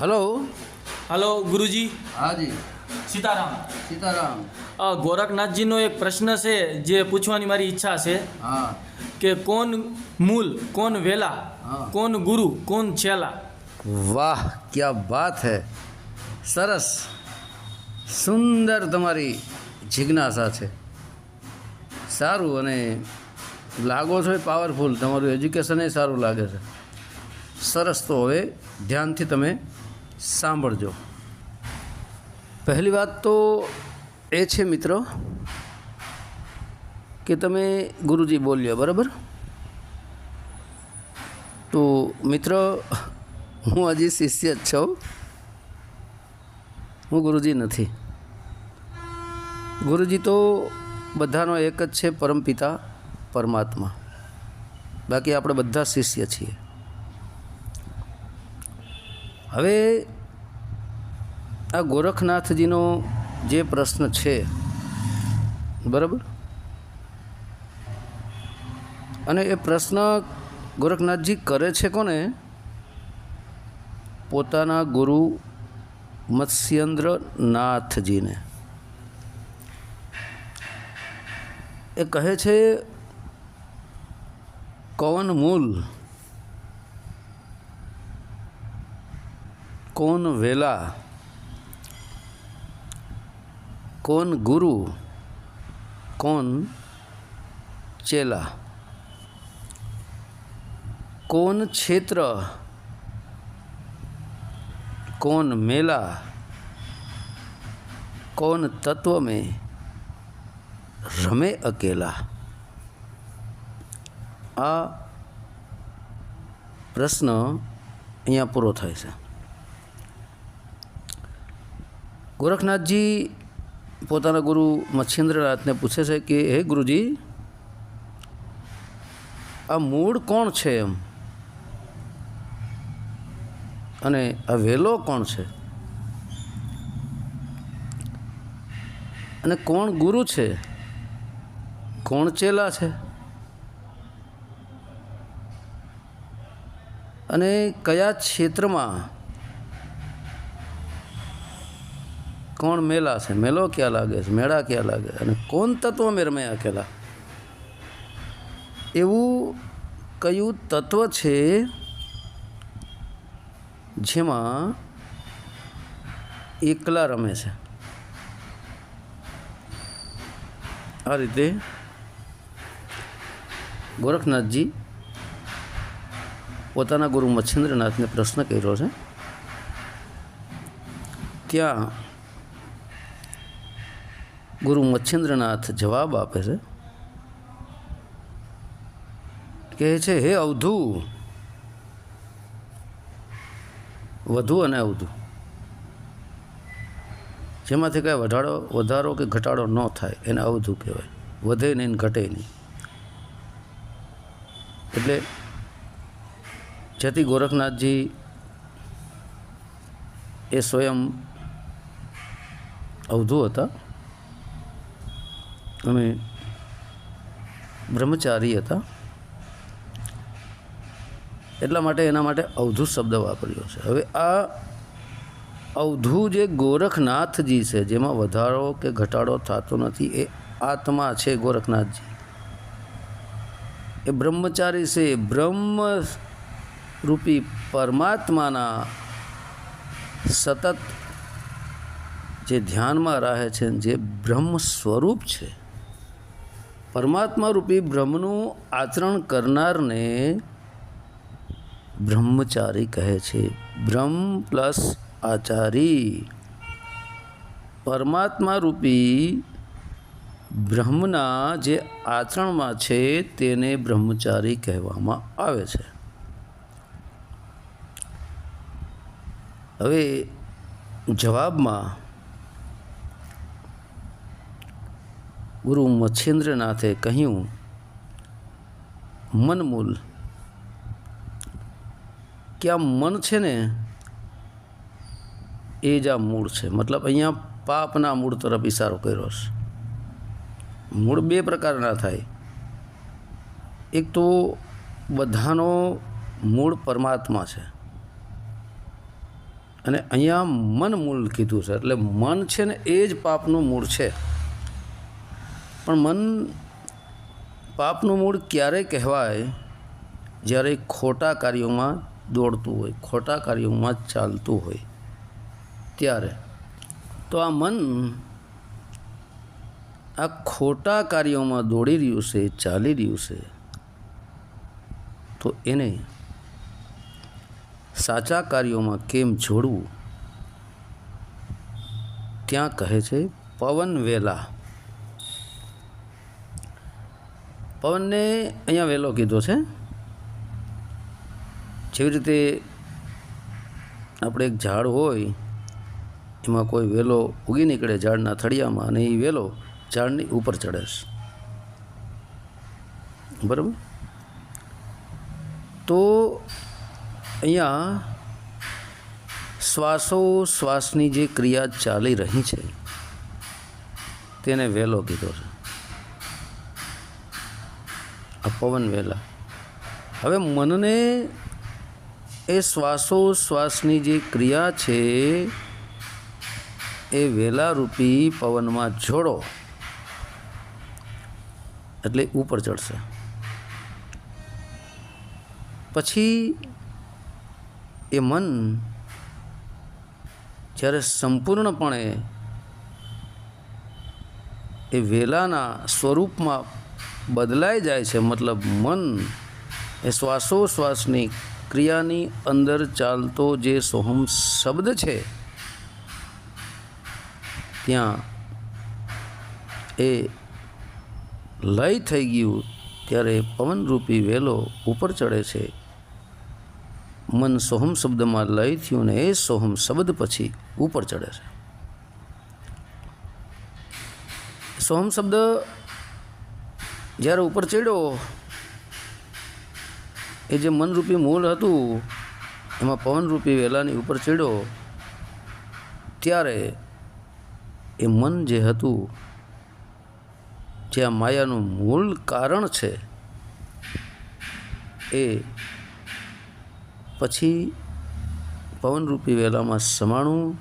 Hello. Hello ગુરુજી. હાજી સીતારામ. સીતારામ. ગોરખનાથજીનો એક પ્રશ્ન છે જે પૂછવાની મારી ઈચ્છા છે હા. કે કોણ મૂલ કોણ વેલા કોણ ગુરુ કોણ ચેલા વાહ ક્યા બાત હે. સરસ. સુંદર તમારી જિજ્ઞાસા છે. સારું અને લાગો છો એ પાવરફુલ તમારું એજ્યુકેશન એ સારું લાગે છે. સરસ તો હવે ધ્યાનથી તમે સાંભળજો. પહેલી વાત તો એ છે મિત્રો કે તમે ગુરુજી બોલ્યા, બરાબર? તો મિત્ર, હું હજી શિષ્ય જ છું. હું ગુરુજી નથી. ગુરુજી તો બધાનો એક જ છે, પરમપિતા, પરમાત્મા. બાકી આપણે બધા શિષ્ય છીએ. હવે આ ગોરખનાથજીનો જે પ્રશ્ન છે, બરાબર? અને એ પ્રશ્ન ગોરખનાથજી કરે છે કોને? પોતાના ગુરુ મત્સ્યન્દ્રનાથજીને. એ કહે છે કવન મૂલ કોન વેલા? કોન ગુરુ? કોન ચેલા? કોન ક્ષેત્ર? કોન મેલા? કોન તત્વ મેં રમે અકેલા? આ પ્રશ્ન અહીંયા પૂરો થાય છે. ગોરખનાથજી પોતાના ગુરુ મચ્છેન્દ્રનાથને પૂછે છે કે, હે ગુરુજી, આ મૂળ કોણ છે એમ? અને આ વેલો કોણ છે? અને કોણ ગુરુ છે? કોણ ચેલા છે? અને કયા ક્ષેત્રમાં કોણ મેલા છે? મેલો ક્યાં લાગે છે? મેળા ક્યાં લાગે? અને કોણ તત્વ મેં રમે અકેલા એવું કયું તત્વ છે જેમાં એકલા રમે છે? આ રીતે ગોરખનાથજી પોતાના ગુરુ મચ્છેન્દ્રનાથને પ્રશ્ન કર્યો છે. ત્યાં ગુરુ મચ્છિન્દ્રનાથ જવાબ આપે છે. કહે છે, હે અવધુ, વધુ અને અવધુ. જેમાંથી કાંઈ વધારો વધારો કે ઘટાડો ન થાય, એને અવધુ કહેવાય. વધે નહીં ઘટે નહીં. એટલે જેથી ગોરખનાથજી એ સ્વયં અવધુ હતા અને બ્રહ્મચારી હતા. એટલા માટે એના માટે અવધૂત શબ્દ વાપર્યો છે. હવે આ અવધૂ જે ગોરખનાથજી છે, જેમાં વધારો કે ઘટાડો થતો નથી, એ આત્મા છે ગોરખનાથજી. એ બ્રહ્મચારી છે બ્રહ્મ રૂપી પરમાત્માના સતત જે ધ્યાનમાં રહે છે, જે બ્રહ્મ સ્વરૂપ છે. પરમાત્મા રૂપી બ્રહ્મનું આચરણ કરનારને બ્રહ્મચારી કહે છે. બ્રહ્મ પ્લસ આચારી. પરમાત્મા રૂપી બ્રહ્મના જે આચરણમાં છે તેને બ્રહ્મચારી કહેવામાં આવે છે. હવે જવાબમાં ગુરુ મચ્છેન્દ્રનાથે કહ્યું, મનમૂલ કે આ મન છે ને, એ જ આ મૂળ છે. મતલબ અહીંયા પાપના મૂળ તરફ ઇશારો કર્યો છે મૂળ બે પ્રકારના થાય. એક તો બધાનો મૂળ પરમાત્મા છે. અને અહીંયા મન મૂળ કીધું છે. એટલે મન છે ને એ જ પાપનું મૂળ છે. પણ મન પાપનું મૂળ ક્યારે કહેવાય જ્યારે ખોટા કાર્યોમાં દોડતું હોય, ખોટા કાર્યોમાં ચાલતું હોય. ત્યારે તો આ મન આ ખોટા કાર્યોમાં દોડી રહ્યું છે, ચાલી રહ્યું છે, તો એને સાચા કાર્યોમાં કેમ જોડવું? ત્યાં કહે છે, પવન વેલા. પવનને અહીંયા વહેલો કીધો છે. જેવી રીતે આપણે એક ઝાડ હોય, એમાં કોઈ વેલો ઉગી નીકળે ઝાડના થળિયામાં અને એ વેલો ઝાડની ઉપર ચડે છે. બરાબર? તો અહીંયા શ્વાસો શ્વાસની જે ક્રિયા ચાલી રહી છે, તેને વેલો કીધો છે. આ પવન વેલા. હવે મનને એ શ્વાસોશ્વાસની જે ક્રિયા છે, એ વેલારૂપી પવનમાં જોડો. એટલે ઉપર ચડશે. પછી એ મન જ્યારે સંપૂર્ણપણે એ વેલાના સ્વરૂપમાં બદલાઈ જાય છે. મતલબ મન એ શ્વાસોશ્વાસની ક્રિયાની અંદર ચાલતો જે સોહમ શબ્દ છે, ત્યાં એ લય થઈ ગયું ત્યારે પવનરૂપી વેલો ઉપર ચડે છે. મન સોહમ શબ્દમાં લય થયું ને એ સોહમ શબ્દ પછી ઉપર ચડે છે. સોહમ શબ્દ જ્યારે ઉપર ચડ્યો, એ જે મનરૂપી મૂળ હતું, એમાં પવનરૂપી વેલાની ઉપર ચડ્યો, ત્યારે એ મન જે હતું, જે આ માયાનું મૂળ કારણ છે, એ પછી પવનરૂપી વેલામાં સમાણું,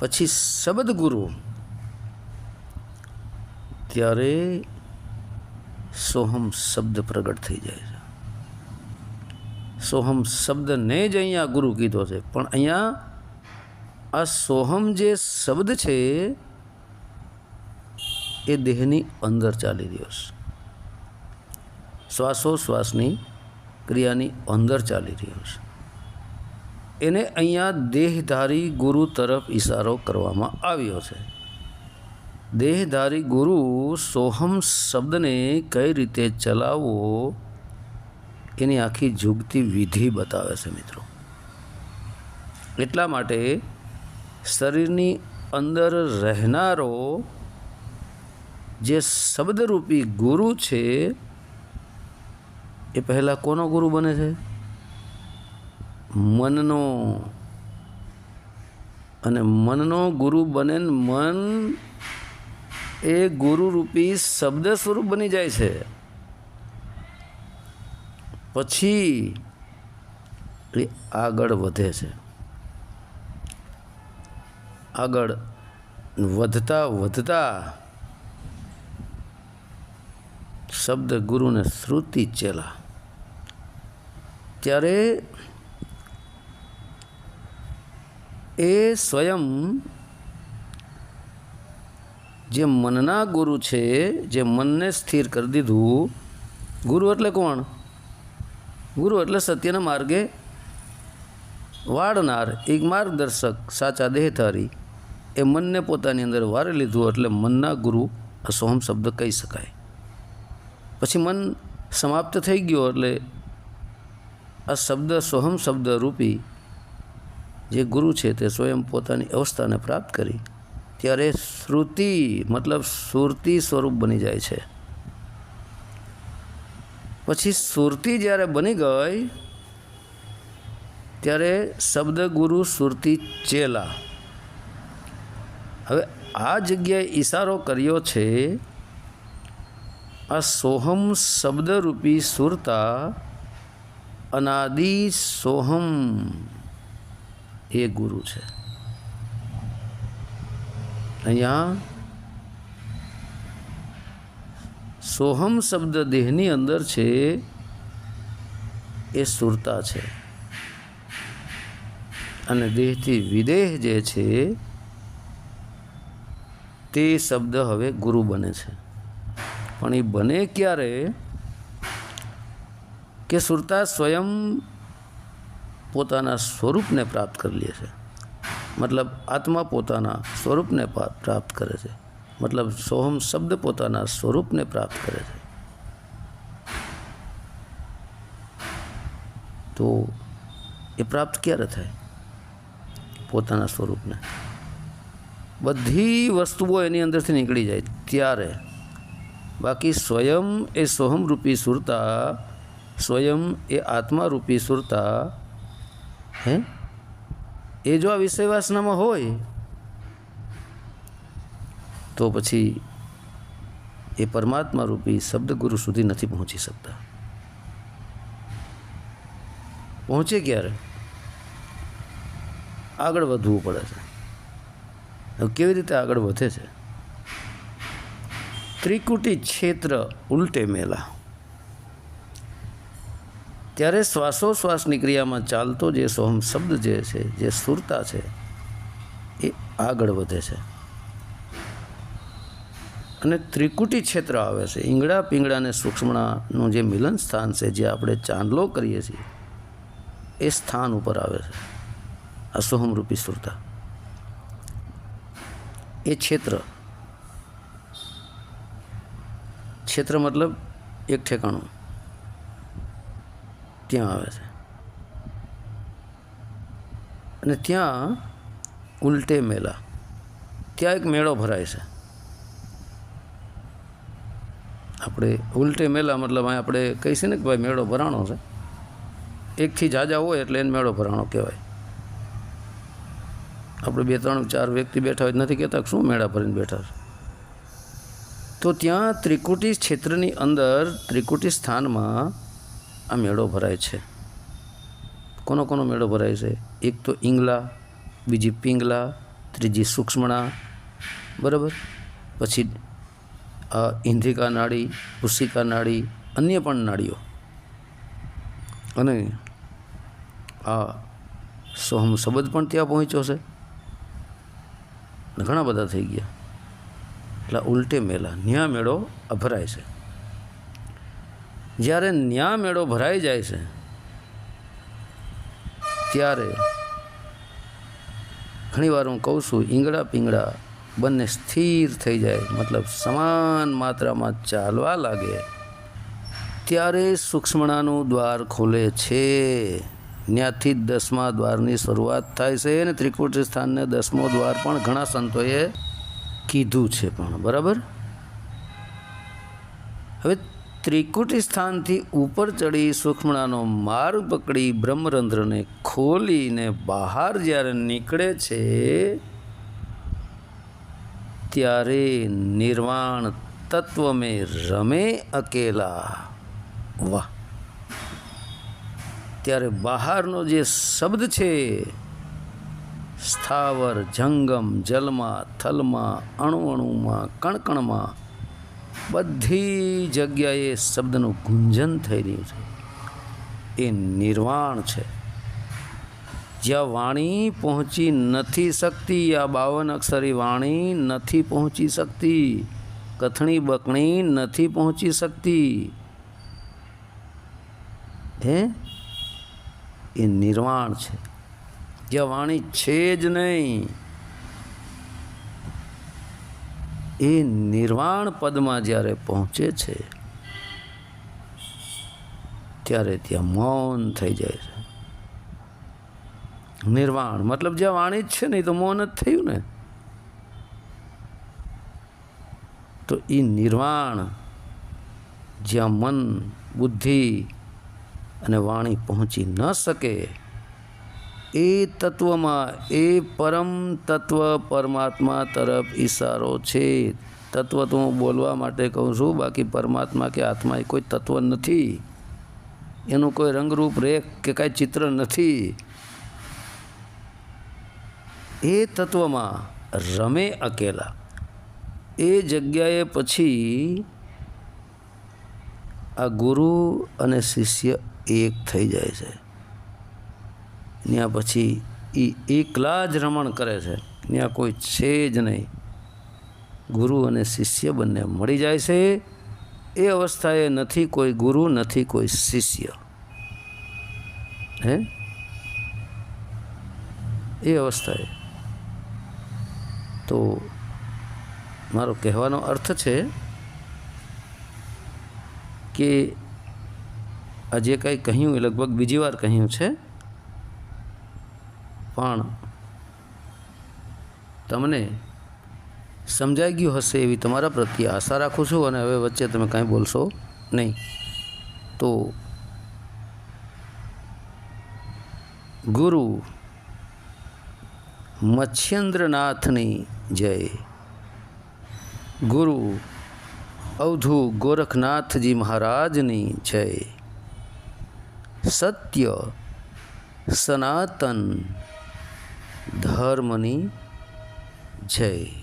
પછી શબ્દગુરુ ત્યારે સોહમ શબ્દ પ્રગટ થઈ જાય છે. સોહમ શબ્દને જ અહીંયા ગુરુ કીધો છે. પણ અહીંયા આ સોહમ જે શબ્દ છે, એ દેહની અંદર ચાલી રહ્યો છે. શ્વાસોશ્વાસની ક્રિયાની અંદર ચાલી રહ્યો છે. એને અહીંયા દેહધારી ગુરુ તરફ ઇશારો કરવામાં આવ્યો છે. દેહધારી ગુરુ સોહમ શબ્દને કઈ રીતે ચલાવવો, એની આખી જુગતી વિધિ બતાવે છે મિત્રો. એટલા માટે શરીરની અંદર રહેનારો જે શબ્દરૂપી ગુરુ છે, એ પહેલાં કોનો ગુરુ બને છે? મનનો. અને મનનો ગુરુ બને મન એ ગુરુરૂપી શબ્દ સ્વરૂપ બની જાય છે. પછી એ આગળ વધે છે. આગળ વધતા વધતા શબ્દ ગુરુને શ્રુતિ ચેલા. ત્યારે એ સ્વયં જે મનના ગુરુ છે, જે મનને સ્થિર કરી દીધું, ગુરુ એટલે કોણ? ગુરુ એટલે સત્યના માર્ગે વાળનાર, એક માર્ગદર્શક, સાચા દેહધારી. એ મનને પોતાની અંદર વારી લીધું એટલે મનના ગુરુ આ સોહમ શબ્દ કહી શકાય. પછી મન સમાપ્ત થઈ ગયો એટલે આ શબ્દ સોહમ શબ્દ રૂપી જે ગુરુ છે તે સ્વયં પોતાની અવસ્થાને પ્રાપ્ત કરી. ત્યારે શ્રુતિ મતલબ સુરતી સ્વરૂપ બની જાય છે. પછી સુરતી જ્યારે બની ગઈ, ત્યારે શબ્દ ગુરુ સુરતી ચેલા. હવે આ જગ્યાએ ઈશારો કર્યો છે, આ સોહમ શબ્દરૂપી સુરતા અનાદિ સોહમ એ ગુરુ છે. અહીંયા સોહમ શબ્દ દેહની અંદર છે, એ સુરતા છે. અને દેહથી વિદેહ જે છે, તે શબ્દ હવે ગુરુ બને છે. પણ એ બને ક્યારે? કે સુરતા સ્વયં પોતાના સ્વરૂપને પ્રાપ્ત કરી લે છે. મતલબ આત્મા પોતાના સ્વરૂપને પા- પ્રાપ્ત કરે છે મતલબ સોહમ શબ્દ પોતાના સ્વરૂપને પ્રાપ્ત કરે છે તો એ પ્રાપ્ત ક્યારે થાય પોતાના સ્વરૂપને બધી વસ્તુઓ એની અંદરથી નીકળી જાય ત્યારે બાકી સ્વયં એ સોહમરૂપી સુરતા સ્વયં એ આત્મારૂપી સુરતા હે એ જો આ વિષયવાસનામાં હોય, તો પછી એ પરમાત્મા રૂપી શબ્દગુરુ સુધી નથી પહોંચી શકતા. પહોંચે ક્યારે? આગળ વધવું પડે છે. કેવી રીતે આગળ વધે છે? ત્રિકુટી ક્ષેત્ર ઉલટે મેલા. ત્યારે શ્વાસોશ્વાસની ક્રિયામાં ચાલતો જે સોહમ શબ્દ જે છે, જે સુરતા છે, એ આગળ વધે છે. અને ત્રિકુટી ક્ષેત્ર આવે છે. ઈંગડા પિંગળા અને સૂક્ષ્મણાનું જે મિલન સ્થાન છે, જે આપણે ચાંદલો કરીએ છીએ, એ સ્થાન ઉપર આવે છે. આ સોહમરૂપી સુરતા. એ ક્ષેત્ર ક્ષેત્ર મતલબ એક ઠેકાણું. ત્યાં આવે છે. અને ત્યાં ઉલટે મેલા. ત્યાં એક મેળો ભરાય છે. આપણે ઉલટે મેલા મતલબ અહીં આપણે કહીશું ને કે ભાઈ મેળો ભરાણો છે. એકથી જાજા હોય એટલે એને મેળો ભરાણો કહેવાય. આપણે બે, ત્રણ, ચાર વ્યક્તિ બેઠા હોય નથી કહેતા શું મેળા ભરીને બેઠા છે. તો ત્યાં ત્રિકુટી ક્ષેત્રની અંદર ત્રિકુટી સ્થાનમાં આ મેળો ભરાય છે. કોનો કોનો મેળો ભરાય છે? એક તો ઈંગલા, બીજી પિંગલા, ત્રીજી સૂક્ષ્મણા, બરાબર? પછી ઇન્દ્રિકા નાડી પુસ્તિકા નાડી, અન્ય પણ નાડીઓ. અને આ સોહમ શબ્દ પણ ત્યાં પહોંચ્યો છે. ઘણા બધા થઈ ગયા. એટલે ઉલટે મેલા, ન્યા મેળો અભરાય ભરાય છે. જ્યારે ન્યા મેળો ભરાઈ જાય છે, ત્યારે ઘણીવાર હું કહું છું ઈંગડા પીંગડા બંને સ્થિર થઈ જાય, મતલબ સમાન માત્રામાં ચાલવા લાગે, ત્યારે સૂક્ષ્મણાનું દ્વાર ખોલે છે. ત્યાંથી દસમા દ્વારની શરૂઆત થાય છે અને ત્રિકુટી સ્થાનને દસમો દ્વાર પણ ઘણા સંતોએ કીધું છે પણ, બરાબર? હવે ત્રિકુટી સ્થાનથી ઉપર ચડી સુખમણાનો માર્ગ પકડી બ્રહ્મરંધ્રને ખોલીને બહાર જ્યારે નીકળે છે, ત્યારે નિર્વાણ તત્વ મેં રમે અકેલા. વાહ. ત્યારે બહારનો જે શબ્દ છે, સ્થાવર જંગમ જલમાં થલમાં અણુ અણુમાં કણકણમાં બધી જગ્યાએ શબ્દનું ગુંજન થઈ રહ્યું છે. એ નિર્વાણ છે. જ્યાં વાણી પહોંચી નથી શકતી, આ બાવન અક્ષરી વાણી નથી પહોંચી શકતી, કથણી બકણી નથી પહોંચી શકતી. હે? એ નિર્વાણ છે. જ્યાં વાણી છે જ નહીં એ નિર્વાણ પદમાં જ્યારે પહોંચે છે, ત્યારે ત્યાં મૌન થઈ જાય છે. નિર્વાણ, મતલબ જ્યાં વાણી જ છે નહીં તો મૌન જ થયું ને. તો એ નિર્વાણ, જ્યાં મન, બુદ્ધિ અને વાણી પહોંચી ન શકે એ તત્વમાં, એ પરમ તત્વ પરમાત્મા તરફ ઈશારો છે. તત્વ તો હું બોલવા માટે કહું છું, બાકી પરમાત્મા કે આત્મા એ કોઈ તત્વ નથી. એનું કોઈ રંગરૂપ, રેખ કે કાંઈ ચિત્ર નથી. એ તત્વમાં રમે અકેલા. એ જગ્યાએ પછી આ ગુરુ અને શિષ્ય એક થઈ જાય છે. ત્યાં પછી એ એકલા જ રમણ કરે છે. ત્યાં કોઈ છે જ નહીં. ગુરુ અને શિષ્ય બંને મળી જાય છે. એ અવસ્થાએ નથી કોઈ ગુરુ, નથી કોઈ શિષ્ય. હે? એ અવસ્થાએ. તો મારો કહેવાનો અર્થ છે કે આ જે કંઈ કહ્યું એ લગભગ બીજી વાર કહ્યું છે. પણ તમને સમજાઈ ગયું હશે એવી તમારા પ્રત્યે આશા રાખું છું અને હવે વચ્ચે તમે કાંઈ બોલશો નહીં. તો ગુરુ મચ્છેન્દ્રનાથની જય. ગુરુ અવધુ ગોરખનાથજી મહારાજની જય. સત્ય સનાતન ધર્મની જય.